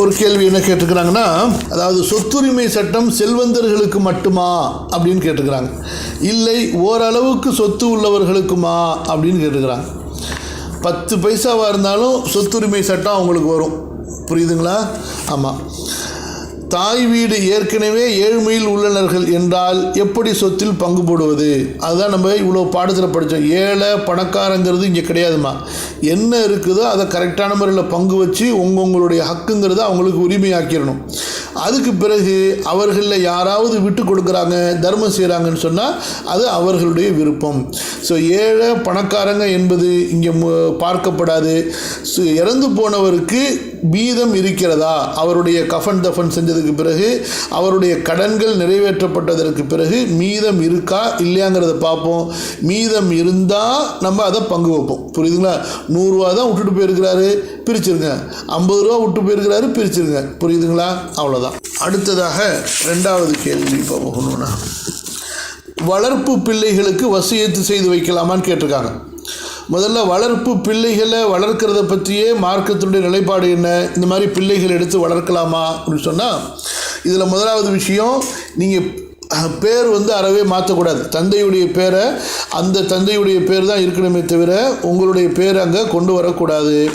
ஒரு கேள்வி என்ன கேட்டிருக்கிறாங்கன்னா அதாவது சொத்துரிமை சட்டம் செல்வந்தர்களுக்கு மட்டுமா அப்படின்னு கேட்டிருக்கிறாங்க இல்லை ஓரளவுக்கு சொத்து உள்ளவர்களுக்குமா அப்படின்னு கேட்டுக்கிறாங்க. பத்து பைசாவாக இருந்தாலும் சொத்துரிமை சட்டம் அவங்களுக்கு வரும். புரியுதுங்களா? ஆமாம் தாய் வீடு ஏற்கனவே ஏழ்மையில் உள்ளனர்கள் என்றால் எப்படி சொத்தில் பங்கு போடுவது? அதுதான் நம்ம இவ்வளோ பாடத்தில் படித்தோம் ஏழை பணக்காரங்கிறது இங்கே கிடையாதுமா. என்ன இருக்குதோ அதை கரெக்டான முறையில் பங்கு வச்சு உங்கவுங்களுடைய ஹக்குங்கிறத அவங்களுக்கு உரிமையாக்கிடணும். அதுக்கு பிறகு அவர்களில் யாராவது விட்டு கொடுக்குறாங்க தர்மம் செய்கிறாங்கன்னு சொன்னால் அது அவர்களுடைய விருப்பம். ஸோ ஏழை பணக்காரங்க என்பது இங்கே பார்க்கப்படாது. ஸோ இறந்து போனவருக்கு மீதம் இருக்கிறதா? அவருடைய கஃபன் தஃபன் செஞ்சதுக்கு பிறகு அவருடைய கடன்கள் நிறைவேற்றப்பட்டதற்கு பிறகு மீதம் இருக்கா? இல்லையாங்கிறத பார்ப்போம். மீதம் இருந்தால் நம்ம அதை பங்கு வைப்போம். புரியுதுங்களா? நூறுரூவா தான் விட்டுட்டு போயிருக்கிறாரு பிரிச்சிருங்க. ஐம்பது ரூபா விட்டு போயிருக்கிறாரு பிரிச்சிருங்க. புரியுதுங்களா? அவ்வளோதான் அடுத்ததாக ரெண்டாவது கேள்வி இப்போ போகணும்னா வளர்ப்பு பிள்ளைகளுக்கு வசியத்து செய்து வைக்கலாமான்னு கேட்டிருக்காங்க. முதல்ல வளர்ப்பு பிள்ளைகளை வளர்க்கிறத பற்றியே மார்க்கத்தினுடைய நிலைப்பாடு என்ன? இந்த மாதிரி பிள்ளைகள் எடுத்து வளர்க்கலாமா? அப்படின்னு சொன்னால் இதில் முதலாவது விஷயம் நீங்கள் பேர் வந்து அறவே மாற்றக்கூடாது. தந்தையுடைய பேரை அந்த தந்தையுடைய பேர் தான் இருக்கணுமே தவிர உங்களுடைய பேர் அங்கே கொண்டு வரக்கூடாது.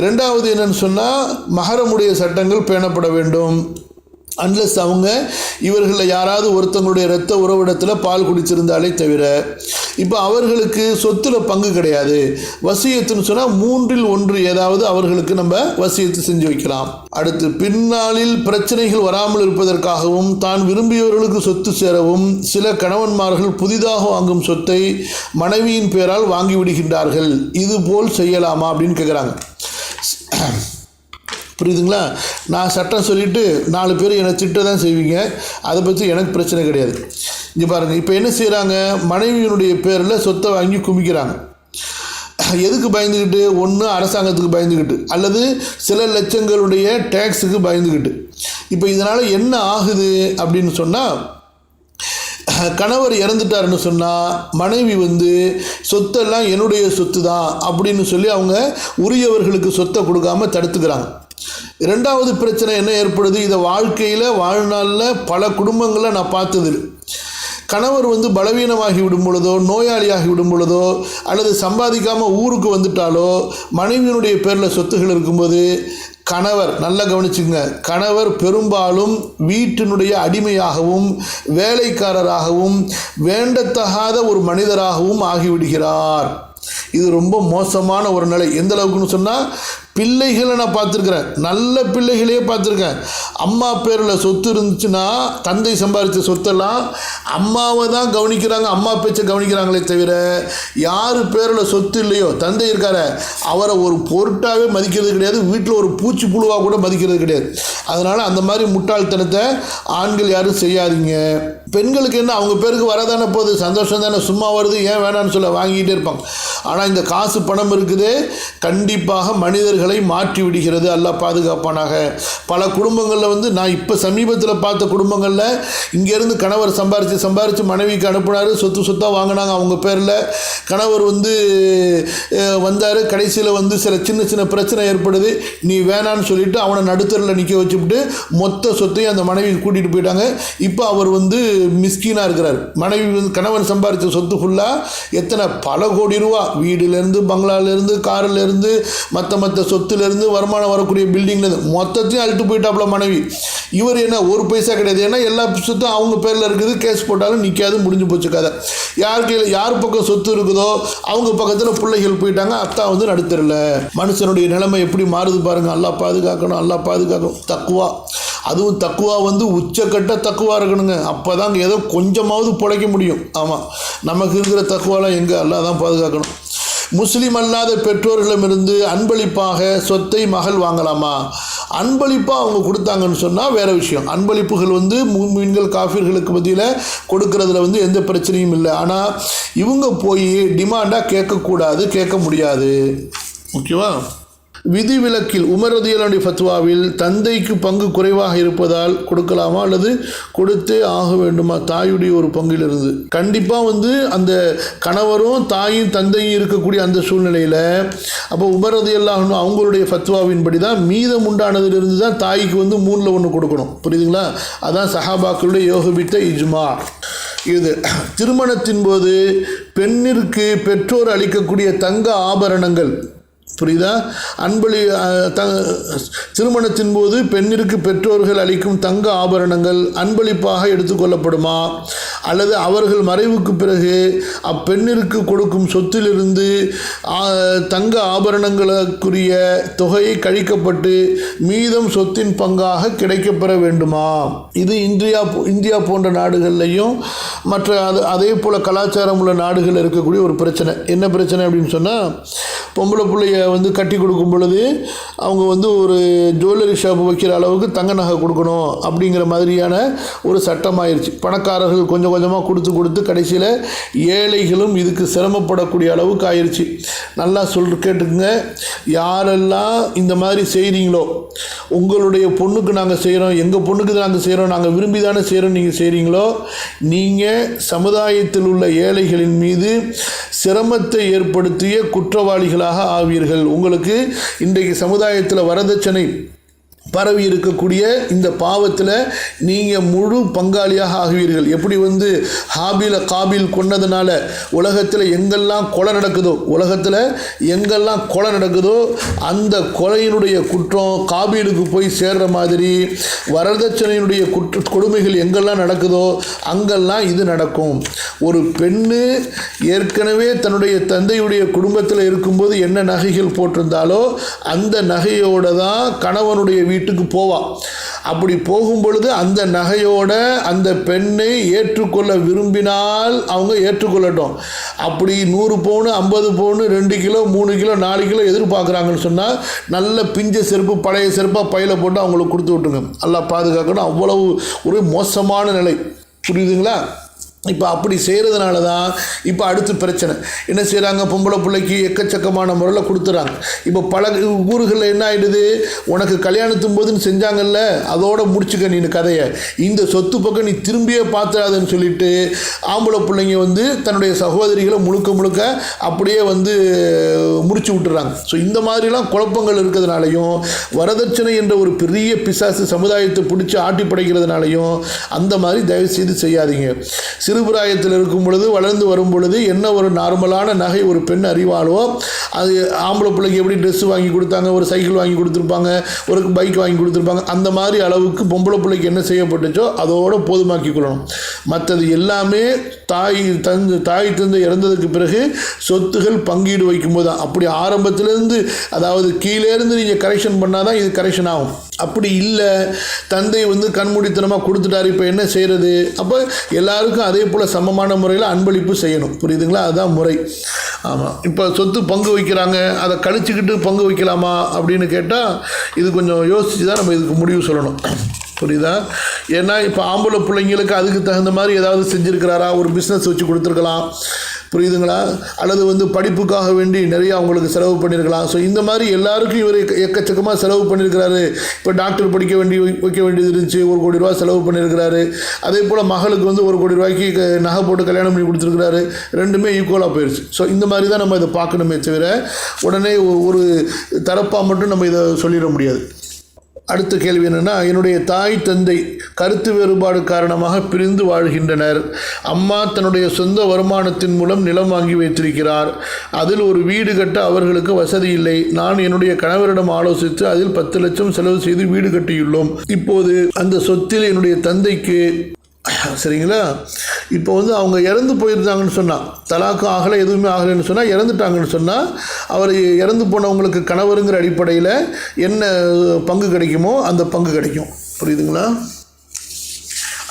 இரண்டாவது என்னன்னு சொன்னால் மகரமுடைய சட்டங்கள் பேணப்பட வேண்டும். அன்லஸ் அவங்க இவர்களில் யாராவது ஒருத்தங்களுடைய இரத்த உறவிடத்தில் பால் குடிச்சிருந்தாலே தவிர இப்போ அவர்களுக்கு சொத்தில் பங்கு கிடையாது. வசியத்துன்னு சொன்னால் மூன்றில் ஒன்று ஏதாவது அவர்களுக்கு நம்ம வசியத்து செஞ்சு வைக்கலாம். அடுத்து பின்னாளில் பிரச்சனைகள் வராமல் இருப்பதற்காகவும் தான் விரும்பியவர்களுக்கு சொத்து சேரவும் சில கணவன்மார்கள் புதிதாக வாங்கும் சொத்தை மனைவியின் பெயரால் வாங்கி விடுகின்றார்கள். இது போல் செய்யலாமா அப்படின்னு கேட்குறாங்க புரியுதுங்களா? நான் சட்டம் சொல்லிவிட்டு நாலு பேர் என்னை திட்ட தான் செய்வீங்க. அதை பற்றி எனக்கு பிரச்சனை கிடையாது. இங்கே பாருங்கள் இப்போ என்ன செய்கிறாங்க மனைவியினுடைய பேரில் சொத்தை வாங்கி குமிக்கிறாங்க. எதுக்கு பயந்துக்கிட்டு ஒன்று அரசாங்கத்துக்கு பயந்துக்கிட்டு அல்லது சில லட்சங்களுடைய டேக்ஸுக்கு பயந்துக்கிட்டு இப்போ இதனால் என்ன ஆகுது அப்படின்னு சொன்னால் கணவர் இறந்துட்டாருன்னு சொன்னால் மனைவி வந்து சொத்தெல்லாம் என்னுடைய சொத்து தான் அப்படின்னு சொல்லி அவங்க உரியவர்களுக்கு சொத்தை கொடுக்காம தடுத்துக்கிறாங்க. ரெண்டாவது பிரச்சனை என்ன ஏற்படுது? இதை வாழ்க்கையில் வாழ்நாளில் பல குடும்பங்களை நான் பார்த்தது. கணவர் வந்து பலவீனமாகி விடும் பொழுதோ நோயாளியாகி விடும் பொழுதோ அல்லது சம்பாதிக்காமல் ஊருக்கு வந்துட்டாலோ மனைவியினுடைய பேரில் சொத்துகள் இருக்கும்போது கணவர் நல்லா கவனிச்சுங்க. கணவர் பெரும்பாலும் வீட்டினுடைய அடிமையாகவும் வேலைக்காரராகவும் வேண்டத்தகாத ஒரு மனிதராகவும் ஆகிவிடுகிறார். இது ரொம்ப மோசமான ஒரு நிலை. எந்த அளவுக்குன்னு சொன்னால் பிள்ளைகளை நான் பார்த்துருக்குறேன். நல்ல பிள்ளைகளே பார்த்துருக்கேன். அம்மா பேரில் சொத்து இருந்துச்சுன்னா தந்தை சம்பாதிச்ச சொத்தெல்லாம் அம்மாவை தான் கவனிக்கிறாங்க அம்மா பேச்சை கவனிக்கிறாங்களே தவிர யார் பேரில் சொத்து இல்லையோ தந்தை இருக்கார அவரை ஒரு பொருட்டாகவே மதிக்கிறது கிடையாது வீட்டில் ஒரு பூச்சி புழுவாக கூட மதிக்கிறது கிடையாது. அதனால் அந்த மாதிரி முட்டாள்தனத்தை ஆண்கள் யாரும் செய்யாதீங்க. பெண்களுக்கு என்ன அவங்க பேருக்கு வரதானே போகுது சந்தோஷம் தானே சும்மா வருது ஏன் வேணான்னு சொல்ல வாங்கிட்டே இருப்பாங்க. ஆனால் இந்த காசு பணம் இருக்குது கண்டிப்பாக மனிதர்கள் மாற்றி விடுகிறது அல்லாஹ் பாதுகாப்பானாக. பல குடும்பங்களில் வந்து நான் இப்போ சமீபத்தில் பார்த்த குடும்பங்களில் இங்கேருந்து கணவர் சம்பாரித்து சம்பாரித்து மனைவிக்கு அனுப்புனார். சொத்து சொத்தாக வாங்கினாங்க அவங்க பேரில். கணவர் வந்து வந்தார். கடைசியில் வந்து சில சின்ன சின்ன பிரச்சனை ஏற்படுது. நீ வேணான்னு சொல்லிட்டு அவனை நடுத்தரில் நிற்க வச்சுவிட்டு மொத்த சொத்தையும் அந்த மனைவி கூட்டிகிட்டு போயிட்டாங்க. இப்போ அவர் வந்து மிஸ்கீனாக இருக்கிறார். மனைவி வந்து கணவன் சம்பாரித்த சொத்து ஃபுல்லாக எத்தனை? பல கோடி ரூபா. வீடுலேருந்து பங்களாலேருந்து காரிலேருந்து மற்ற மற்ற சொத்துலேருந்து வருமானம் வரக்கூடிய பில்டிங்லேருந்து மொத்தத்தையும் அழுத்து போயிட்டாப்புல மனைவி. இவர் என்ன ஒரு பைசா கிடையாது. ஏன்னா எல்லா சொத்தும் அவங்க பேரில் இருக்குது. கேஸ் போட்டாலும் நிற்காது முடிஞ்சு போச்சு கதை. யார் கையில் யார் பக்கம் சொத்து இருக்குதோ அவங்க பக்கத்தில் பிள்ளைகள் போயிட்டாங்க. அத்தா வந்து நடுத்தரில் மனுஷனுடைய நிலைமை எப்படி மாறுது பாருங்கள் நல்லா பாதுகாக்கணும் நல்லா பாதுகாக்கணும். தக்குவா. அதுவும் தக்குவா வந்து உச்சக்கட்ட தக்குவா இருக்கணுங்க. அப்போ தான் ஏதோ கொஞ்சமாவது பிழைக்க முடியும். ஆமாம் நமக்கு இருக்கிற தக்குவாலாம் எங்கே? எல்லாம் தான் பாதுகாக்கணும். முஸ்லீம் அல்லாத பெற்றோர்களிடமிருந்து அன்பளிப்பாக சொத்தை மகள் வாங்கலாமா? அன்பளிப்பாக அவங்க கொடுத்தாங்கன்னு சொன்னால் வேறு விஷயம். அன்பளிப்புகள் வந்து மீன்கள் காஃபிர்களுக்கு பதில கொடுக்கறதுல வந்து எந்த பிரச்சனையும் இல்லை. ஆனால் இவங்க போய் டிமாண்டாக கேட்கக்கூடாது கேட்க முடியாது. ஓகேவா? விதிவிலக்கில் உமரதியலாண்டி ஃபத்வாவில் தந்தைக்கு பங்கு குறைவாக இருப்பதால் கொடுக்கலாமா அல்லது கொடுத்தே ஆக வேண்டுமா? தாயுடைய ஒரு பங்கிலிருந்து கண்டிப்பாக வந்து அந்த கணவரும் தாயும் தந்தையும் இருக்கக்கூடிய அந்த சூழ்நிலையில் அப்போ உமரதியல்லாகணும் அவங்களுடைய ஃபத்வாவின்படி தான் மீதம் உண்டானதிலிருந்து தான் தாய்க்கு வந்து மூணில் ஒன்று கொடுக்கணும். புரியுதுங்களா? அதான் சஹாபாக்களுடைய யோகபித்த இஜ்மா. இது திருமணத்தின் போது பெண்ணிற்கு பெற்றோர் அளிக்கக்கூடிய தங்க ஆபரணங்கள். புரியுதா? அன்பளி த திருமணத்தின் போது பெண்ணிற்கு பெற்றோர்கள் அளிக்கும் தங்க ஆபரணங்கள் அன்பளிப்பாக எடுத்துக்கொள்ளப்படுமா அல்லது அவர்கள் மறைவுக்கு பிறகு அப்பெண்ணிற்கு கொடுக்கும் சொத்திலிருந்து தங்க ஆபரணங்களுக்குரிய தொகையை கழிக்கப்பட்டு மீதம் சொத்தின் பங்காக கிடைக்கப்பெற வேண்டுமா? இது இந்தியா போ- இந்தியா போன்ற நாடுகள்லையும் மற்ற அது அதே போல் கலாச்சாரம் உள்ள நாடுகள் இருக்கக்கூடிய ஒரு பிரச்சனை. என்ன பிரச்சனை அப்படின்னு சொன்னால் பொம்பளை பிள்ளைய வந்து கட்டி கொடுக்கும் பொழுது அவங்க வந்து ஒரு ஜுவல்லரி ஷாப் வைக்கிற அளவுக்கு தங்க நகை கொடுக்கணும் அப்படிங்கிற மாதிரியான ஒரு சட்டம் ஆயிடுச்சு பணக்காரர்கள் கொஞ்சம் கொஞ்சமாக கொடுத்து கொடுத்து கடைசியில் ஏழைகளும் இதுக்கு சிரமப்படக்கூடிய அளவுக்கு ஆயிடுச்சு நல்லா சொல் கேட்டுக்குங்க. யாரெல்லாம் இந்த மாதிரி செய்கிறீங்களோ உங்களுடைய பொண்ணுக்கு நாங்கள் செய்கிறோம் எங்கள் பொண்ணுக்கு நாங்கள் செய்கிறோம் நாங்கள் விரும்பி தானே செய்கிறோம் நீங்கள் செய்கிறீங்களோ நீங்கள் சமுதாயத்தில் உள்ள ஏழைகளின் மீது சிரமத்தை ஏற்படுத்திய குற்றவாளிகளாக ஆவீர்கள். உங்களுக்கு இன்றைக்கு சமுதாயத்தில் வரதட்சணை பரவி இருக்கக்கூடிய இந்த பாவத்தில் நீங்கள் முழு பங்காளியாக ஆகுவீர்கள். எப்படி வந்து ஹாபில காபில் கொண்டதுனால உலகத்தில் எங்கெல்லாம் கொலை நடக்குதோ உலகத்தில் எங்கெல்லாம் கொலை நடக்குதோ அந்த கொலையினுடைய குற்றம் காபீலுக்கு போய் சேர்ற மாதிரி வரதட்சணையினுடைய குற்ற கொடுமைகள் எங்கெல்லாம் நடக்குதோ அங்கெல்லாம் இது நடக்கும். ஒரு பெண்ணு ஏற்கனவே தன்னுடைய தந்தையுடைய குடும்பத்தில் இருக்கும்போது என்ன நகைகள் போட்டிருந்தாலோ அந்த நகையோட தான் கணவனுடைய வீட்டுக்கு போவா. அப்படி போகும் பொழுது அந்த நகையோட அந்த பெண்ணை ஏற்றுக்கொள்ள விரும்பினால் அவங்க ஏற்றுக்கொள்ளட்டும். அப்படி நூறு பவுனு ஐம்பது பவுனு ரெண்டு கிலோ மூணு கிலோ நாலு கிலோ எதிர்பார்க்குறாங்கன்னு சொன்னால் நல்ல பிஞ்ச செருப்பு பழைய செருப்பாக பையில போட்டு அவங்களுக்கு கொடுத்து விட்டுங்க நல்லா பாதுகாக்கணும். அவ்வளவு ஒரு மோசமான நிலை. புரியுதுங்களா? இப்போ அப்படி செய்கிறதுனால தான் இப்போ அடுத்து பிரச்சனை. என்ன செய்கிறாங்க பொம்பளை பிள்ளைக்கு எக்கச்சக்கமான முறையில் கொடுத்துறாங்க. இப்போ பல ஊர்களில் என்ன ஆகிடுது உனக்கு கல்யாணத்தும் போதுன்னு செஞ்சாங்கல்ல? அதோட முடிச்சுக்க நீ கதையை. இந்த சொத்து பக்கம் நீ திரும்பியே பார்த்துடாதுன்னு சொல்லிட்டு ஆம்பளை பிள்ளைங்க வந்து தன்னுடைய சகோதரிகளை முழுக்க முழுக்க அப்படியே வந்து முடிச்சு விட்டுறாங்க. ஸோ இந்த மாதிரிலாம் குழப்பங்கள் இருக்கிறதுனாலையும் வரதட்சணை என்ற ஒரு பெரிய பிசாசு சமுதாயத்தை பிடிச்சி ஆட்டி படைக்கிறதுனாலையும் அந்த மாதிரி தயவு செய்து செய்யாதீங்க. சிறுபிராயத்தில் இருக்கும் பொழுது வளர்ந்து வரும் பொழுது என்ன ஒரு நார்மலான நகை ஒரு பெண் அறிவாளோ அது ஆம்பளை பிள்ளைக்கு எப்படி ட்ரெஸ் வாங்கி கொடுத்தாங்க ஒரு சைக்கிள் வாங்கி கொடுத்துருப்பாங்க ஒரு பைக் வாங்கி கொடுத்துருப்பாங்க அந்த மாதிரி அளவுக்கு பொம்பளை பிள்ளைக்கு என்ன செய்யப்பட்டுச்சோ அதோடு போதுமாக்கி கொள்ளணும். மற்றது எல்லாமே தாய் தந்து தாய் தந்து இறந்ததுக்கு பிறகு சொத்துகள் பங்கீடு வைக்கும்போது தான் அப்படி ஆரம்பத்திலேருந்து அதாவது கீழேருந்து நீங்கள் கரெக்ஷன் பண்ணால் தான் இது கரெக்ஷன் ஆகும். அப்படி இல்லை. தந்தை வந்து கண்மூடித்தனமாக கொடுத்துட்டார் இப்போ என்ன செய்கிறது அப்போ எல்லாருக்கும் அதே போல் சமமான முறையில் அன்பளிப்பு செய்யணும். புரியுதுங்களா? அதுதான் முறை. ஆமாம் இப்போ சொத்து பங்கு வைக்கிறாங்க அதை கழிச்சுக்கிட்டு பங்கு வைக்கலாமா அப்படின்னு கேட்டால் இது கொஞ்சம் யோசித்து தான் நம்ம இதுக்கு முடிவு சொல்லணும். புரியுதா? ஏன்னா இப்போ ஆம்பளை பிள்ளைங்களுக்கு அதுக்கு தகுந்த மாதிரி ஏதாவது செஞ்சுருக்கிறாரா? ஒரு பிஸ்னஸ் வச்சு கொடுத்துருக்கலாம். புரியுதுங்களா? அல்லது வந்து படிப்புக்காக வேண்டி நிறைய அவங்களுக்கு செலவு பண்ணியிருக்கலாம் ஸோ இந்த மாதிரி எல்லாருக்கும் இவர் எக்கச்சக்கமாக செலவு பண்ணியிருக்கிறாரு இப்போ டாக்டர் படிக்க வேண்டி வைக்க வேண்டியது இருந்துச்சு. ஒரு கோடி ரூபா செலவு பண்ணியிருக்கிறாரு அதே போல் மகளுக்கு வந்து ஒரு கோடி ரூபாய்க்கு நகை போட்டு கல்யாணம் பண்ணி கொடுத்துருக்கிறாரு. ரெண்டுமே ஈக்குவலாக போயிடுச்சு ஸோ இந்த மாதிரி தான் நம்ம இதை பார்க்கணுமே தவிர உடனே ஒரு தரப்பாக மட்டும் நம்ம இதை சொல்லிட முடியாது. அடுத்த கேள்வி என்னென்னா என்னுடைய தாய் தந்தை கருத்து வேறுபாடு காரணமாக பிரிந்து வாழ்கின்றனர். அம்மா தன்னுடைய சொந்த வருமானத்தின் மூலம் நிலம் வாங்கி வைத்திருக்கிறார். அதில் ஒரு வீடு கட்ட அவர்களுக்கு வசதி இல்லை. நான் என்னுடைய கணவரிடம் ஆலோசித்து அதில் பத்து லட்சம் செலவு செய்து வீடு கட்டியுள்ளோம். இப்போது அந்த சொத்தில் என்னுடைய தந்தைக்கு சரிங்களா? இப்போ வந்து அவங்க இறந்து போயிருந்தாங்கன்னு சொன்னால் தலாக்கு ஆகலை எதுவுமே ஆகலைன்னு சொன்னால் இறந்துட்டாங்கன்னு சொன்னால் அவர் இறந்து போனவங்களுக்கு கணவருங்கிற அடிப்படையில் என்ன பங்கு கிடைக்குமோ அந்த பங்கு கிடைக்கும். புரியுதுங்களா?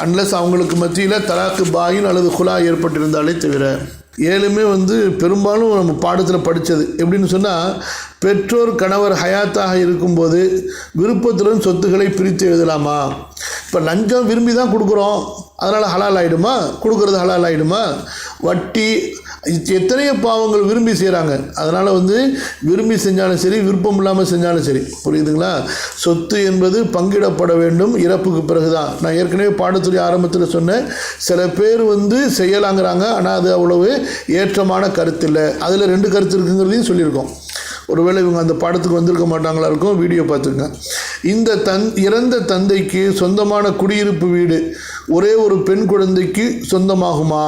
அன்லஸ் அவங்களுக்கு மத்தியில் தலாக்கு பாயின் அல்லது குலா ஏற்பட்டிருந்தாலே தவிர. ஏழுமே வந்து பெரும்பாலும் நம்ம பாடத்தில் படித்தது எப்படின்னு சொன்னால் பெற்றோர் கணவர் ஹயாத்தாக இருக்கும்போது விருப்பத்துடன் சொத்துக்களை பிரித்து எழுதலாமா? இப்போ லஞ்சம் விரும்பி தான் கொடுக்குறோம். அதனால் ஹலால் ஆகிடுமா கொடுக்குறது ஹலால் ஆகிடுமா வட்டி எத்தனையோ பாவங்கள் விரும்பி செய்கிறாங்க அதனால் வந்து விரும்பி செஞ்சாலும் சரி விருப்பம் இல்லாமல் செஞ்சாலும் சரி. புரியுதுங்களா? சொத்து என்பது பங்கிடப்பட வேண்டும் இறப்புக்கு பிறகு தான் நான் ஏற்கனவே பாடத்துறை ஆரம்பத்தில் சொன்னேன் சில பேர் வந்து செய்யலாங்கிறாங்க ஆனால் அது அவ்வளவு ஏற்றமான கருத்து இல்லை அதில் ரெண்டு கருத்து இருக்குங்கிறதையும் சொல்லியிருக்கோம். ஒருவேளை இவங்க அந்த பாடத்துக்கு வந்திருக்க மாட்டாங்களா இருக்கும் வீடியோ பார்த்துங்க இந்த தன் இறந்த தந்தைக்கு சொந்தமான குடியிருப்பு வீடு ஒரே ஒரு பெண் குழந்தைக்கு சொந்தமாகுமா?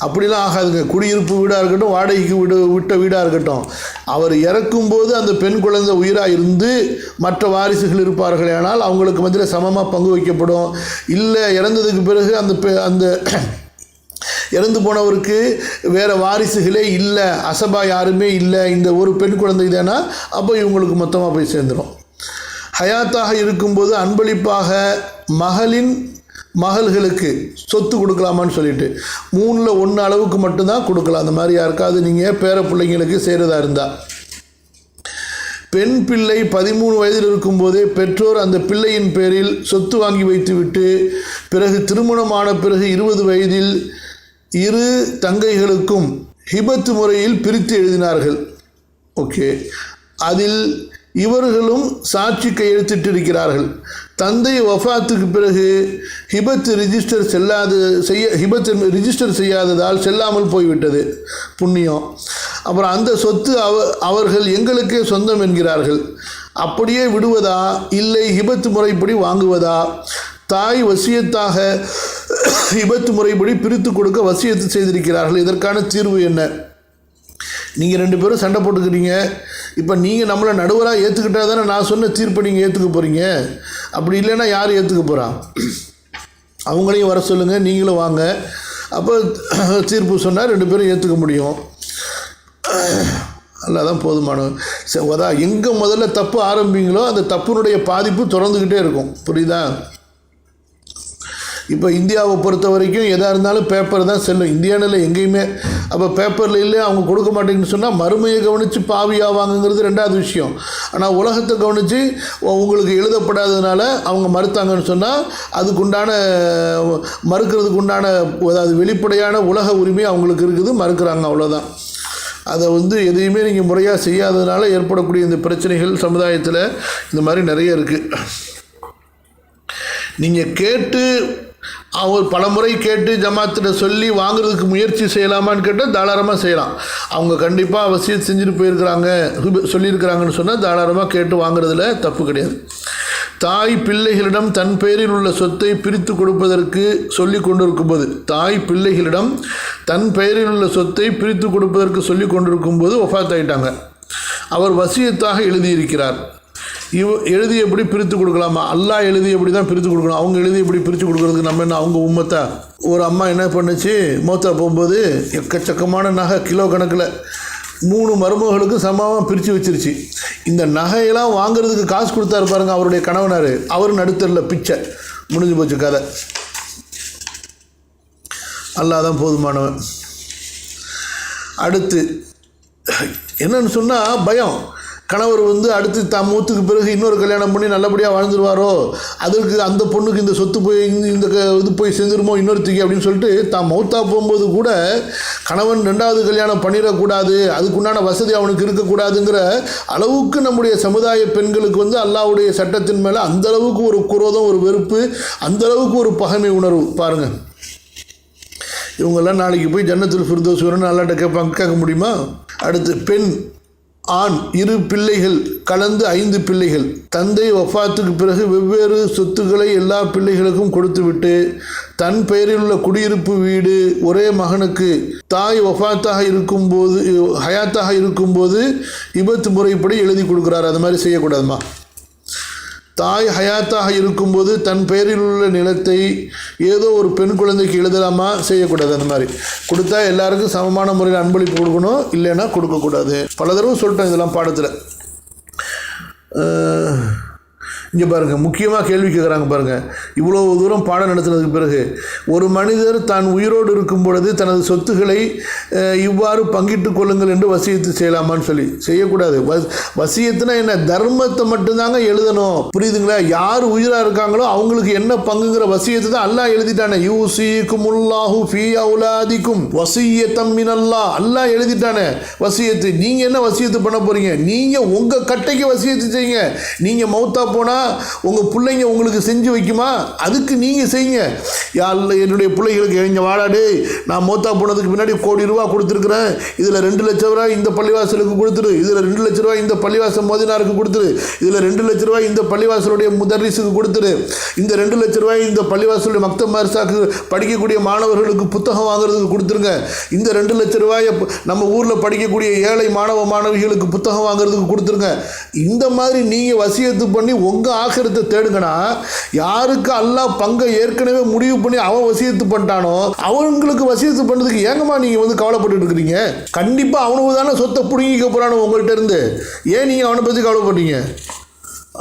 அப்படிலாம் ஆகாதுங்க. குடியிருப்பு வீடாக இருக்கட்டும் வாடகைக்கு வீடு விட்ட வீடாக இருக்கட்டும். அவர் இறக்கும்போது அந்த பெண் குழந்தை உயிராக இருந்து மற்ற வாரிசுகள் இருப்பார்கள் ஆனால் அவங்களுக்கு மத்தியில் சமமாக பங்கு வைக்கப்படும். இல்லை இறந்ததுக்கு பிறகு அந்த பெ- அந்த இறந்து போனவருக்கு வேறு வாரிசுகளே இல்லை அசபா யாருமே இல்லை இந்த ஒரு பெண் குழந்தை தானா? அப்போ இவங்களுக்கு மொத்தமாக போய் சேர்ந்துடும் ஹயாத்தாக இருக்கும்போது அன்பளிப்பாக மகளின் மகள்களுக்கு சொத்து கொடுக்கலாமான்னு சொல்லிட்டு. மூணில் ஒன்று அளவுக்கு மட்டும்தான் கொடுக்கலாம். அந்த மாதிரி யாருக்காவது நீங்கள் பேர பிள்ளைங்களுக்கு செய்கிறதா இருந்தால் பெண் பிள்ளை பதிமூணு வயதில் இருக்கும்போதே பெற்றோர் அந்த பிள்ளையின் பேரில் சொத்து வாங்கி வைத்துவிட்டு பிறகு திருமணமான பிறகு இருபது வயதில் இரு தங்கைகளுக்கும் ஹிபத்து முறையில் பிரித்து எழுதினார்கள். ஓகே. அதில் இவர்களும் சாட்சி கையெழுத்திட்டிருக்கிறார்கள் தந்தை வஃபாத்துக்கு பிறகு ஹிபத் ரிஜிஸ்டர் செல்லாது செய்ய ஹிபத் ரிஜிஸ்டர் செய்யாததால் செல்லாமல் போய்விட்டது. புண்ணியம். அப்புறம் அந்த சொத்து அவ அவர்கள் எங்களுக்கே சொந்தம் என்கிறார்கள். அப்படியே விடுவதா? இல்லை ஹிபத்து முறைப்படி வாங்குவதா? தாய் வசியத்தாக ஹிபத்து முறைப்படி பிரித்து கொடுக்க வசியத்து செய்திருக்கிறார்கள். இதற்கான தீர்வு என்ன? நீங்கள் ரெண்டு பேரும் சண்டை போட்டுக்கிறீங்க இப்போ நீங்கள் நம்மளை நடுவராக ஏற்றுக்கிட்டா தானே நான் சொன்ன தீர்ப்பை நீங்கள் ஏற்றுக்க போகிறீங்க அப்படி இல்லைன்னா யார் ஏற்றுக்க போகிறா அவங்களையும் வர சொல்லுங்கள் நீங்களும் வாங்க. அப்போ தீர்ப்பு சொன்னால் ரெண்டு பேரும் ஏற்றுக்க முடியும். தான் போதுமான சரி, அதான் எங்கே முதல்ல தப்பு ஆரம்பிங்களோ அந்த தப்புனுடைய பாதிப்பு தொடர்ந்துக்கிட்டே இருக்கும். புரியுதா? இப்போ இந்தியாவை பொறுத்த வரைக்கும் எதாக இருந்தாலும் பேப்பர் தான் செல்லும். இந்தியாவில் எங்கேயுமே. அப்போ பேப்பரில் இல்லை அவங்க கொடுக்க மாட்டேங்கன்னு சொன்னால் மறுமையை கவனித்து பாவி ஆவாங்கங்கிறது ரெண்டாவது விஷயம். ஆனால் உலகத்தை கவனித்து உங்களுக்கு எழுதப்படாததுனால அவங்க மறுத்தாங்கன்னு சொன்னால் அதுக்குண்டான மறுக்கிறதுக்கு உண்டான அதாவது வெளிப்படையான உலக உரிமை அவங்களுக்கு இருக்குது மறுக்கிறாங்க அவ்வளோதான் அதை வந்து எதையுமே நீங்கள் முறையாக செய்யாததுனால ஏற்படக்கூடிய இந்த பிரச்சனைகள் சமுதாயத்தில் இந்த மாதிரி நிறைய இருக்குது நீங்கள் கேட்டு அவர் பல முறை கேட்டு ஜமாத்திட்ட சொல்லி வாங்குறதுக்கு முயற்சி செய்யலாமான்னு கேட்டால் தாராளமாக செய்யலாம். அவங்க கண்டிப்பாக அவசியம் செஞ்சுட்டு போயிருக்கிறாங்க சொல்லியிருக்கிறாங்கன்னு சொன்னால் தாராளமாக கேட்டு வாங்குறதுல தப்பு கிடையாது. தாய் பிள்ளைகளிடம் தன் பெயரில் உள்ள சொத்தை பிரித்து கொடுப்பதற்கு சொல்லி கொண்டிருக்கும்போது தாய் பிள்ளைகளிடம் தன் பெயரில் உள்ள சொத்தை பிரித்து கொடுப்பதற்கு சொல்லி கொண்டிருக்கும்போது ஒஃபாத் ஆயிட்டாங்க. அவர் வசியத்தாக எழுதியிருக்கிறார். இவ எழுதியபடி பிரித்து கொடுக்கலாமா? அல்லாஹ் எழுதியபடி தான் பிரித்து கொடுக்கணும்? அவங்க எழுதியபடி பிரித்து கொடுக்கறதுக்கு நம்ம என்ன அவங்க உம்மத்தா? ஒரு அம்மா என்ன பண்ணுச்சு? மூத்த போகும்போது எக்கச்சக்கமான நகை கிலோ கணக்கில் மூணு மருமகளுக்கும் சமமாக பிரித்து வச்சிருச்சு. இந்த நகையெல்லாம் வாங்குறதுக்கு காசு கொடுத்தாரு பாருங்க அவருடைய கணவனார். அவர் நடுத்தரில் பிச்சை. முடிஞ்சு போச்சு கதை. அல்லாதான் போதுமானவன். அடுத்து என்னன்னு சொன்னால் பயம். கணவர் வந்து அடுத்து தான் மூத்துக்கு பிறகு இன்னொரு கல்யாணம் பண்ணி நல்லபடியாக வாழ்ந்துருவாரோ? அதற்கு அந்த பொண்ணுக்கு இந்த சொத்து போய் இந்த- க- இது போய் சேர்ந்துருமோ? இன்னொருத்திக்கு அப்படின்னு சொல்லிட்டு தான் மௌத்தா போகும்போது கூட கணவன் ரெண்டாவது கல்யாணம் பண்ணிடக்கூடாது. அதுக்குண்டான வசதி அவனுக்கு இருக்கக்கூடாதுங்கிற அளவுக்கு நம்முடைய சமுதாய பெண்களுக்கு வந்து அல்லாவுடைய சட்டத்தின் மேலே அந்த அளவுக்கு ஒரு குரோதம் ஒரு வெறுப்பு அந்த அளவுக்கு ஒரு பகைமை உணர்வு. பாருங்கள் இவங்கெல்லாம் நாளைக்கு போய் ஜன்னத்தில் ஃபிர்தோஸ் வரணும் நல்லாட்ட கேட்பாங்க. கேட்க முடியுமா? அடுத்து பெண். ஆண் இரு பிள்ளைகள் கலந்து ஐந்து பிள்ளைகள். தந்தை வஃபாத்துக்கு பிறகு வெவ்வேறு சொத்துக்களை எல்லா பிள்ளைகளுக்கும் கொடுத்துவிட்டு தன் பெயரில் உள்ள குடியிருப்பு வீடு ஒரே மகனுக்கு தாய் ஒஃபாத்தாக இருக்கும்போது ஹயாத்தாக இருக்கும்போது விபத்து முறைப்படி எழுதி கொடுக்குறாரு. அது மாதிரி செய்யக்கூடாதுமா? தாய் ஹயாத்தாக இருக்கும்போது தன் பெயரில் உள்ள நிலத்தை ஏதோ ஒரு பெண் குழந்தைக்கு எழுதலாமா? செய்யக்கூடாது அந்த மாதிரி. கொடுத்தா எல்லாருக்கும் சமமான முறையில் அன்பளிப்பு கொடுக்கணும் இல்லைன்னா கொடுக்கக்கூடாது. பல தடவை சொல்லிட்டேன் இதெல்லாம் பாடத்தில். இங்கே பாருங்கள் முக்கியமாக கேள்வி கேட்குறாங்க பாருங்கள் இவ்வளோ தூரம் பாடம் நடத்தினதுக்கு பிறகு ஒரு மனிதர் தான் உயிரோடு இருக்கும் பொழுது தனது சொத்துக்களை இவ்வாறு பங்கிட்டுக் கொள்ளுங்கள் என்று வசியத்து செய்யலாமான்னு சொல்லி. செய்யக்கூடாது. வ- வசியத்துனா என்ன? தர்மத்தை மட்டும்தாங்க எழுதணும். புரியுதுங்களா? யார் உயிராக இருக்காங்களோ அவங்களுக்கு என்ன பங்குங்கிற வசியத்தை தான் அல்லாஹ் எழுதிட்டானே. யூசிக்கும் உல்லாஹு ஃபீ அவுலாதிக்கும். வசியத்தம் மினல்லா அல்லாஹ் எழுதிட்டானே வசியத்து. நீங்கள் என்ன வசியத்து பண்ண போகிறீங்க நீங்கள் உங்கள் கட்டைக்கு வசியத்து செய்யுங்க. நீங்கள் மௌத்தா போனால் உங்கள் பிள்ளைங்க உங்களுக்கு செஞ்சு வைக்குமா? அதுக்கு நீங்கள் செய்யுங்க. யாரில் என்னுடைய பிள்ளைகளுக்கு எங்க வாடாடு நான் மோத்தா போனதுக்கு பின்னாடி கோடி ரூபா கொடுத்துருக்குறேன். இதில் ரெண்டு லட்ச ரூபா இந்த பள்ளிவாசலுக்கு கொடுத்துரு. இதில் ரெண்டு லட்ச ரூபா இந்த பள்ளிவாசல் மோதினாருக்கு கொடுத்துரு. இதில் ரெண்டு லட்ச ரூபாய் இந்த பள்ளிவாசலுடைய முதரிசுக்கு கொடுத்துரு. இந்த ரெண்டு லட்ச ரூபாய் இந்த பள்ளிவாசலுடைய மக்த மார்சாக்கு படிக்கக்கூடிய மாணவர்களுக்கு புத்தகம் வாங்குறதுக்கு கொடுத்துருங்க. இந்த ரெண்டு லட்ச ரூபாயை நம்ம ஊரில் படிக்கக்கூடிய ஏழை மாணவ மாணவிகளுக்கு புத்தகம் வாங்குறதுக்கு கொடுத்துருங்க. இந்த மாதிரி நீங்கள் வசியத்து பண்ணி உங்கள் ஆக்கிரத்தை தேடுங்கன்னா யாருக்கு அல்லாஹ் பங்கை ஏற்கனவே முடிவு பண்ணி அவன் வசியத்து பண்ணிட்டானோ அவங்களுக்கு வசியத்து பண்ணுறதுக்கு ஏங்கம்மா நீங்கள் வந்து கவலைப்பட்டு இருக்கிறீங்க? கண்டிப்பாக அவனுக்கு தானே சொத்தை பிடுங்கிக்க போகிறானு உங்கள்கிட்ட இருந்து. ஏன் நீங்கள் அவனை பற்றி கவலைப்படுறீங்க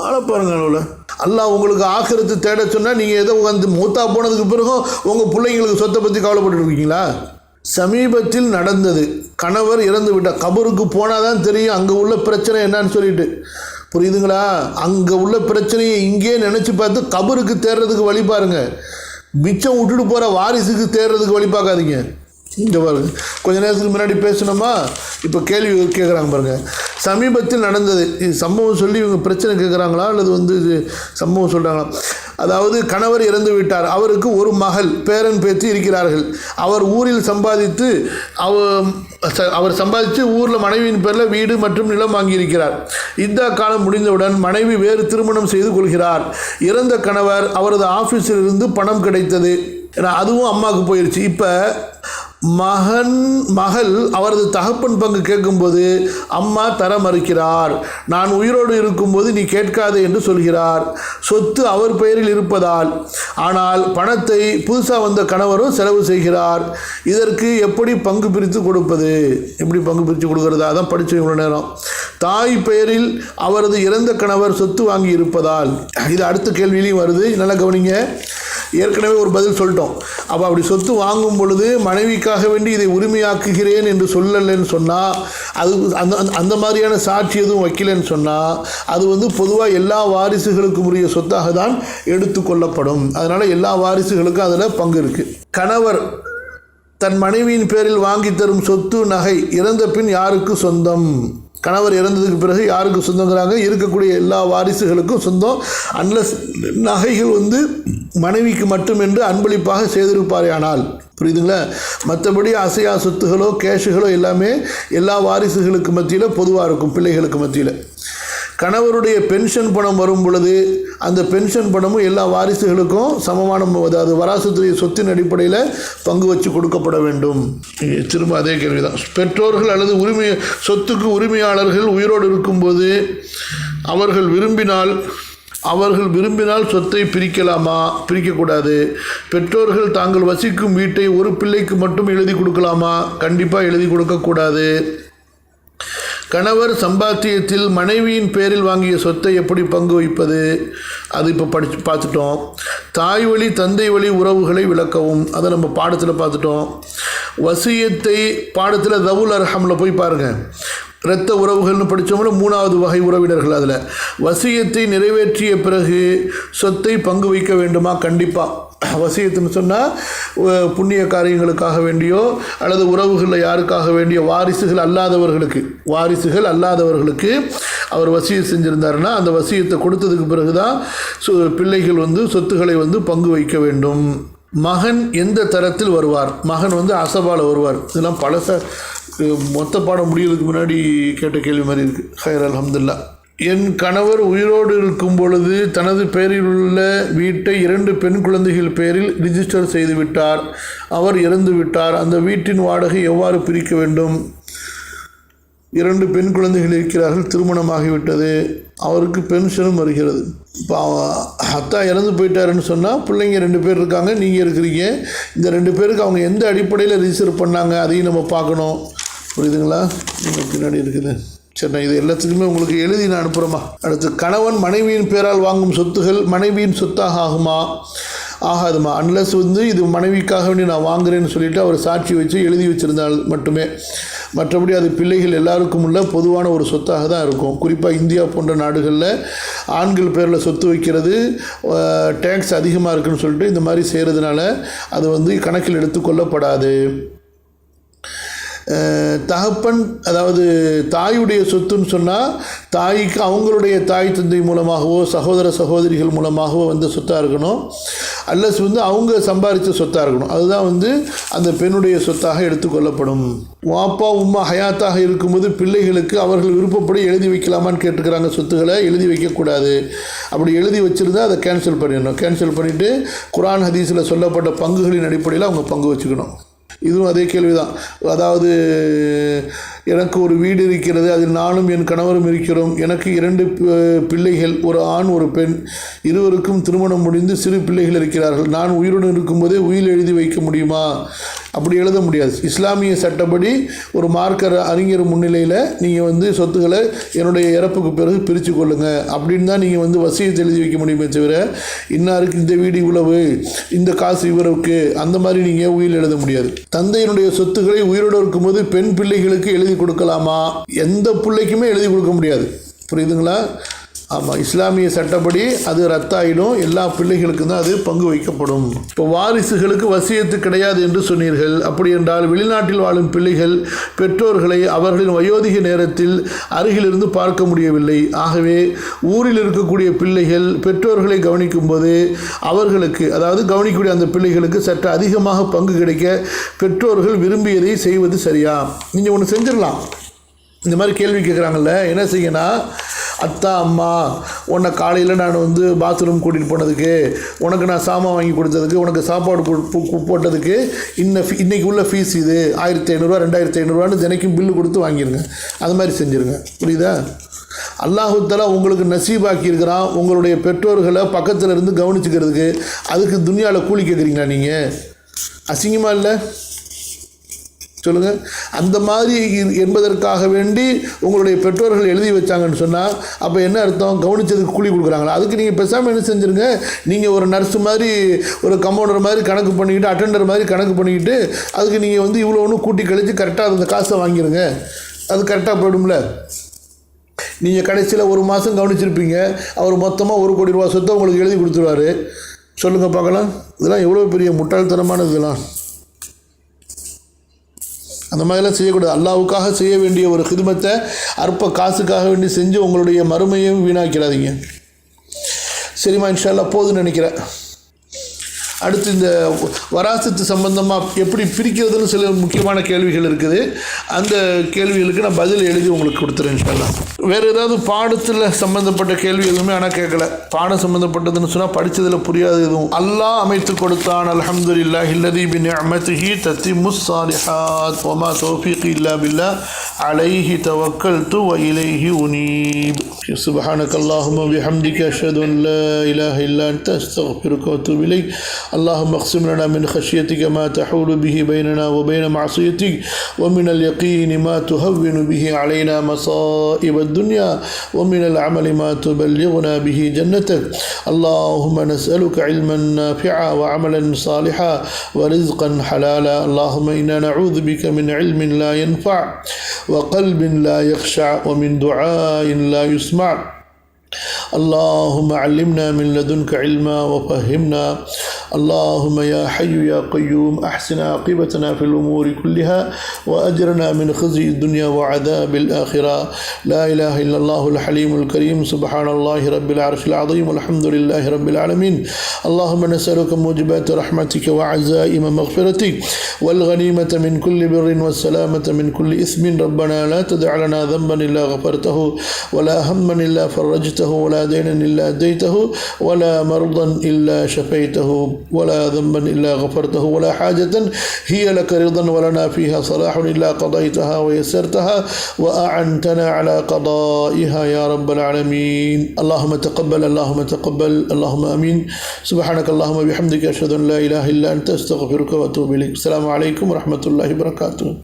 ஆளை பாருங்க அளவில் அல்லாஹ் உங்களுக்கு ஆக்கிரத்து தேட சொன்னால் நீங்கள் ஏதோ வந்து மூத்தா போனதுக்கு பிறகும் உங்கள் பிள்ளைங்களுக்கு சொத்தை பற்றி கவலைப்பட்டு இருக்கீங்களா? சமீபத்தில் நடந்தது. கணவர் இறந்து விட்டார் கபருக்கு போனால் தான் தெரியும் அங்கே உள்ள பிரச்சனை என்னன்னு சொல்லிட்டு. புரியுதுங்களா? அங்கே உள்ள பிரச்சனையை இங்கேயே நினச்சி பார்த்து கபருக்கு தேடுறதுக்கு வழி பாருங்க. மிச்சம் விட்டுட்டு போகிற வாரிசுக்கு தேடுறதுக்கு வழி பார்க்காதீங்க. இங்கே பாருங்க கொஞ்ச நேரத்துக்கு முன்னாடி பேசணுமா இப்போ கேள்வி கேட்குறாங்க பாருங்க. சமீபத்தில் நடந்தது. இது சம்பவம் சொல்லி இவங்க பிரச்சனை கேட்குறாங்களா அல்லது வந்து இது சம்பவம் சொல்கிறாங்களா அதாவது கணவர் இறந்து விட்டார். அவருக்கு ஒரு மகள் பேரன் பேத்து இருக்கிறார்கள். அவர் ஊரில் சம்பாதித்து அவ அவர் சம்பாதித்து ஊரில் மனைவியின் பேரில் வீடு மற்றும் நிலம் வாங்கியிருக்கிறார். இந்த காலம் முடிந்தவுடன் மனைவி வேறு திருமணம் செய்து கொள்கிறார். இறந்த கணவர் அவரது ஆஃபீஸில் இருந்து பணம் கிடைத்தது. ஏன்னா அதுவும் அம்மாவுக்கு போயிடுச்சு இப்போ மகன் மகள் அவரது தகப்பன் பங்கு கேட்கும்போது அம்மா தர மறுக்கிறார். நான் உயிரோடு இருக்கும்போது நீ கேட்காதே என்று சொல்கிறார். சொத்து அவர் பெயரில் இருப்பதால். ஆனால் பணத்தை புதுசாக வந்த கணவரும் செலவு செய்கிறார். இதற்கு எப்படி பங்கு பிரித்து கொடுப்பது? எப்படி பங்கு பிரித்து கொடுக்கறதா? தான் படித்தோம் இவ்வளோ நேரம். தாய் பெயரில் அவரது இறந்த கணவர் சொத்து வாங்கி இருப்பதால். இது அடுத்த கேள்வியிலையும் வருது. நல்லா கவனிங்க. ஏற்கனவே ஒரு பதில் சொல்லிட்டோம். அப்போ அப்படி சொத்து வாங்கும் பொழுது மனைவிக்காக வேண்டி இதை உரிமையாக்குகிறேன் என்று சொல்லலைன்னு சொன்னால் அது அந்த அந்த- அந்த மாதிரியான சாட்சி எதுவும் வைக்கலைன்னு சொன்னால் அது வந்து பொதுவாக எல்லா வாரிசுகளுக்கும் உரிய சொத்தாக தான் எடுத்துக்கொள்ளப்படும் அதனால் எல்லா வாரிசுகளுக்கும் அதில் பங்கு இருக்குது கணவர் தன் மனைவியின் பேரில் வாங்கி தரும் சொத்து நகை இறந்த பின் யாருக்கு சொந்தம்? கணவர் இறந்ததுக்கு பிறகு யாருக்கு சொந்தங்கிறாங்க? இருக்கக்கூடிய எல்லா வாரிசுகளுக்கும் சொந்தம். அன்லஸ் நகைகள் வந்து மனைவிக்கு மட்டும் என்று அன்பளிப்பாக செய்திருப்பாரேயானால் புரியுதுங்களா? மற்றபடி அசையா சொத்துகளோ கேஷுகளோ எல்லாமே எல்லா வாரிசுகளுக்கு மத்தியில் பொதுவாக இருக்கும் பிள்ளைகளுக்கு மத்தியில். கணவருடைய பென்ஷன் பணம் வரும் பொழுது அந்த பென்ஷன் பணமும் எல்லா வாரிசுகளுக்கும் சமமான அதாவது வராசத்துடைய சொத்தின் அடிப்படையில் பங்கு வச்சு கொடுக்கப்பட வேண்டும். திரும்ப அதே கேள்விதான். பெற்றோர்கள் அல்லது உரிமை சொத்துக்கு உரிமையாளர்கள் உயிரோடு இருக்கும்போது அவர்கள் விரும்பினால் அவர்கள் விரும்பினால் சொத்தை பிரிக்கலாமா? பிரிக்கக்கூடாது. பெற்றோர்கள் தாங்கள் வசிக்கும் வீட்டை ஒரு பிள்ளைக்கு மட்டும் எழுதி கொடுக்கலாமா? கண்டிப்பாக எழுதி கொடுக்கக்கூடாது. கணவர் சம்பாத்தியத்தில் மனைவியின் பேரில் வாங்கிய சொத்தை எப்படி பங்கு வைப்பது அது இப்போ படிச்சு பார்த்துட்டோம். தாய் வழி தந்தை வழி உறவுகளை விளக்கவும். அதை நம்ம பாடத்தில் பார்த்துட்டோம். வசியத்தை பாடத்தில் தவுல் அர்ஹமில் போய் பாருங்கள் இரத்த உறவுகள்னு படித்தோம்னா மூணாவது வகை உறவினர்கள் அதில். வசியத்தை நிறைவேற்றிய பிறகு சொத்தை பங்கு வைக்க வேண்டுமா? கண்டிப்பாக வசியத்துன்னு சொன்னால் புண்ணிய காரியங்களுக்காக வேண்டியோ அல்லது உறவுகளில் யாருக்காக வேண்டியோ வாரிசுகள் அல்லாதவர்களுக்கு வாரிசுகள் அல்லாதவர்களுக்கு அவர் வசியம் செஞ்சுருந்தாருன்னா அந்த வசியத்தை கொடுத்ததுக்கு பிறகு தான் சு- பிள்ளைகள் வந்து சொத்துக்களை வந்து பங்கு வைக்க வேண்டும். மகன் எந்த தரத்தில் வருவார்? மகன் வந்து அசபால் வருவார். இதெல்லாம் பழச மொத்த பாடம் முடியறதுக்கு முன்னாடி கேட்ட கேள்வி மாதிரி இருக்குது ஹயர் அலமதுல்லா என் கணவர் உயிரோடு இருக்கும் பொழுது தனது பெயரில் உள்ள வீட்டை இரண்டு பெண் குழந்தைகள் பெயரில் ரிஜிஸ்டர் செய்துவிட்டார். அவர் இறந்து விட்டார். அந்த வீட்டின் வாடகை எவ்வாறு பிரிக்க வேண்டும்? இரண்டு பெண் குழந்தைகள் இருக்கிறார்கள். திருமணமாகிவிட்டது அவருக்கு பென்ஷனும் வருகிறது. இப்போ அத்தா இறந்து போயிட்டாருன்னு சொன்னால் பிள்ளைங்க ரெண்டு பேர் இருக்காங்க நீங்கள் இருக்கிறீங்க. இந்த ரெண்டு பேருக்கு அவங்க எந்த அடிப்படையில் ரிஜிஸ்டர் பண்ணாங்க அதையும் நம்ம பார்க்கணும். புரியுதுங்களா? பின்னாடி இருக்குது. சரி இது எல்லாத்துக்குமே உங்களுக்கு எழுதி நான் அனுப்புகிறேம்மா அடுத்து கணவன் மனைவியின் பேரால் வாங்கும் சொத்துகள் மனைவியின் சொத்தாக ஆகுமா? ஆகாதுமா. அன்லஸ் வந்து இது மனைவிக்காக வேண்டி நான் வாங்குறேன்னு சொல்லிட்டு அவர் சாட்சி வச்சு எழுதி வச்சிருந்தால் மட்டுமே. மற்றபடி அது பிள்ளைகள் எல்லாருக்கும் உள்ள பொதுவான ஒரு சொத்தாக தான் இருக்கும். குறிப்பாக இந்தியா போன்ற நாடுகளில் ஆண்கள் பேரில் சொத்து வைக்கிறது டேக்ஸ் அதிகமாக இருக்குன்னு சொல்லிட்டு இந்த மாதிரி செய்கிறதுனால அது வந்து கணக்கில் எடுத்துக்கொள்ளப்படாது தகப்பன் அதாவது தாயுடைய சொத்துன்னு சொன்னால் தாய்க்கு அவங்களுடைய தாய் தந்தை மூலமாகவோ சகோதர சகோதரிகள் மூலமாகவோ வந்து சொத்தாக இருக்கணும். அல்லஸ் வந்து அவங்க சம்பாதித்த சொத்தாக இருக்கணும். அதுதான் வந்து அந்த பெண்ணுடைய சொத்தாக எடுத்துக்கொள்ளப்படும் வாப்பா உம்மா ஹயாத்தாக இருக்கும்போது பிள்ளைகளுக்கு அவர்கள் விருப்பப்படி எழுதி வைக்கலாமான்னு கேட்டுக்கிறாங்க சொத்துக்களை எழுதி வைக்கக்கூடாது. அப்படி எழுதி வச்சுருந்தா அதை கேன்சல் பண்ணிடணும். கேன்சல் பண்ணிவிட்டு குரான் ஹதீஸில் சொல்லப்பட்ட பங்குகளின் அடிப்படையில் அவங்க பங்கு வச்சுக்கணும். இதுவும் அதே கேள்விதான். அதாவது எனக்கு ஒரு வீடு இருக்கிறது அதில் நானும் என் கணவரும் இருக்கிறோம். எனக்கு இரண்டு பிள்ளைகள் ஒரு ஆண் ஒரு பெண். இருவருக்கும் திருமணம் முடிந்து சிறு பிள்ளைகள் இருக்கிறார்கள். நான் உயிருடன் இருக்கும்போதே உயில் எழுதி வைக்க முடியுமா? அப்படி எழுத முடியாது. இஸ்லாமிய சட்டப்படி ஒரு மார்க்கர் அறிஞர் முன்னிலையில் நீங்கள் வந்து சொத்துக்களை என்னுடைய இறப்புக்கு பிறகு பிரித்து கொள்ளுங்கள் அப்படின்னு தான் நீங்கள் வந்து வசியத்தை எழுதி வைக்க முடியுமே தவிர இன்னாருக்கு இந்த வீடு இவ்வளவு இந்த காசு இவருக்கு அந்த மாதிரி நீங்கள் உயிர் எழுத முடியாது. தந்தையினுடைய சொத்துக்களை உயிரோடு இருக்கும்போது பெண் பிள்ளைகளுக்கு எழுதி கொடுக்கலாமா? எந்த பிள்ளைக்குமே எழுதி கொடுக்க முடியாது. புரியுதுங்களா? ஆமாம் இஸ்லாமிய சட்டப்படி அது ரத்தாயிடும். எல்லா பிள்ளைகளுக்கும் தான் அது பங்கு வைக்கப்படும். இப்போ வாரிசுகளுக்கு வசியத்து கிடையாது என்று சொன்னீர்கள். அப்படி என்றால் வெளிநாட்டில் வாழும் பிள்ளைகள் பெற்றோர்களை அவர்களின் வயோதிக நேரத்தில் அருகிலிருந்து பார்க்க முடியவில்லை. ஆகவே ஊரில் இருக்கக்கூடிய பிள்ளைகள் பெற்றோர்களை கவனிக்கும் போது அவர்களுக்கு அதாவது கவனிக்கக்கூடிய அந்த பிள்ளைகளுக்கு சற்று அதிகமாக பங்கு கிடைக்க பெற்றோர்கள் விரும்பியதை செய்வது சரியா? நீங்கள் ஒன்று செஞ்சிடலாம். இந்த மாதிரி கேள்வி கேட்குறாங்கல்ல என்ன செய்யணும் அத்தா அம்மா உன்னை காலையில் நான் வந்து பாத்ரூம் கூட்டிகிட்டு போனதுக்கு உனக்கு நான் சாமான் வாங்கி கொடுத்ததுக்கு உனக்கு சாப்பாடு போட்டதுக்கு இன்ன ஃபீ இன்னைக்கு உள்ள ஃபீஸ் இது ஆயிரத்தி ஐநூறுரூவா ரெண்டாயிரத்தி ஐநூறுரூவான்னு தினைக்கும் பில்லு கொடுத்து வாங்கிடுங்க அது மாதிரி செஞ்சுருங்க. புரியுதா? அல்லாஹுத்தலா உங்களுக்கு நசீபாக்கி இருக்கிறான். உங்களுடைய பெற்றோர்களை பக்கத்தில் இருந்து கவனிச்சுக்கிறதுக்கு அதுக்கு துனியாவில் கூலி கேட்குறீங்களா நீங்கள் அசிங்கமாக இல்லை? சொல்லுங்கள் அந்த மாதிரி என்பதற்காக வேண்டி உங்களுடைய பெற்றோர்கள் எழுதி வச்சாங்கன்னு சொன்னால் அப்போ என்ன அர்த்தம்? கவனிச்சதுக்கு கூலி கொடுக்குறாங்களா? அதுக்கு நீங்கள் பேசாமல் என்ன செஞ்சுருங்க? நீங்கள் ஒரு நர்ஸு மாதிரி ஒரு கம்பவுண்டர் மாதிரி கணக்கு பண்ணிக்கிட்டு அட்டெண்டர் மாதிரி கணக்கு பண்ணிக்கிட்டு அதுக்கு நீங்கள் வந்து இவ்வளோ ஒன்று கூட்டி கழித்து கரெக்டாக அந்த காசை வாங்கிடுங்க அது கரெக்டாக போயிடும்ல. நீங்கள் கடைசியில் ஒரு மாதம் கவனிச்சிருப்பீங்க. அவர் மொத்தமாக ஒரு கோடி ரூபா சொத்தை உங்களுக்கு எழுதி கொடுத்துருவாரு. சொல்லுங்கள் பார்க்கலாம். இதெல்லாம் எவ்வளோ பெரிய முட்டாள்தனமான இதெல்லாம். அந்த மாதிரிலாம் செய்யக்கூடாது. அல்லாவுக்காக செய்ய வேண்டிய ஒரு ஹிதுமத்தை அற்ப காசுக்காக வேண்டி செஞ்சு உங்களுடைய மறுமையும் வீணாக்கிறாதீங்க. சரிம்மா இன்ஷால்லா போதுன்னு போதும்னு நினைக்கிறேன். அடுத்து இந்த வராசத்து சம்பந்தமாக எப்படி பிரிக்கிறதுன்னு சில முக்கியமான கேள்விகள் இருக்குது. அந்த கேள்விகளுக்கு நான் பதில் எழுதி உங்களுக்கு கொடுத்துறேன் இன்ஷால்லா வேறு ஏதாவது பாடத்தில் சம்மந்தப்பட்ட கேள்வி எதுவுமே ஆனால் கேட்கல பாடம் சம்மந்தப்பட்டதுன்னு சொன்னால் படித்ததில் புரியாது எதுவும் அல்லாஹ் அமைத்து கொடுத்தான் அல்ஹம்துலில்லா இல்லதி பின் அமத்திஹி தத்தி முஸ்ஸாலிஹாத் ஒமா தௌஃபீக் இல்லா பில்லா அலைஹி தவக்கல்து வ இலைஹி உனீப் سبحانك اللهم وبحمدك أشهد أن لا إله إلا أنت أستغفرك وأتوب إليك اللهم اقسم لنا من خشيتك ما تحول به بيننا وبين معصيتك ومن اليقين ما تهون به علينا مصائب الدنيا ومن العمل ما تبلغنا به جنتك. اللهم نسألك علما نافعا وعملا صالحا ورزقا حلالا. اللهم إنا نعوذ بك من علم لا ينفع وقلب لا يخشع ومن دعاء لا يسمع. اللهم علمنا من لدنك علما وفهمنا اللهم يا حي يا قيوم أحسن عاقبتنا في الأمور كلها وأجرنا من خزي الدنيا وعذاب الآخرة. لا إله إلا الله الحليم الكريم سبحان الله رب العرش العظيم والحمد لله رب العالمين. اللهم نسألك موجبات رحمتك وعزائم مغفرتك والغنيمة من كل بر والسلامة من كل إثم. ربنا لا تدع لنا ذنبا إلا غفرته ولا هما إلا فرجته ولا دينا إلا أديته ولا مرضا إلا شفيته. ولا ذنبا إلا غفرته ولا حاجة. هي لك رضا ولنا فيها صلاح إلا قضيتها ويسرتها وأعنتنا على قضائها يا رب العالمين. اللهم تقبل اللهم تقبل اللهم أمين. سبحانك اللهم وبحمدك أشهد أن لا إله إلا أنت أستغفرك وأتوب إليك. السلام عليكم ورحمة الله وبركاته.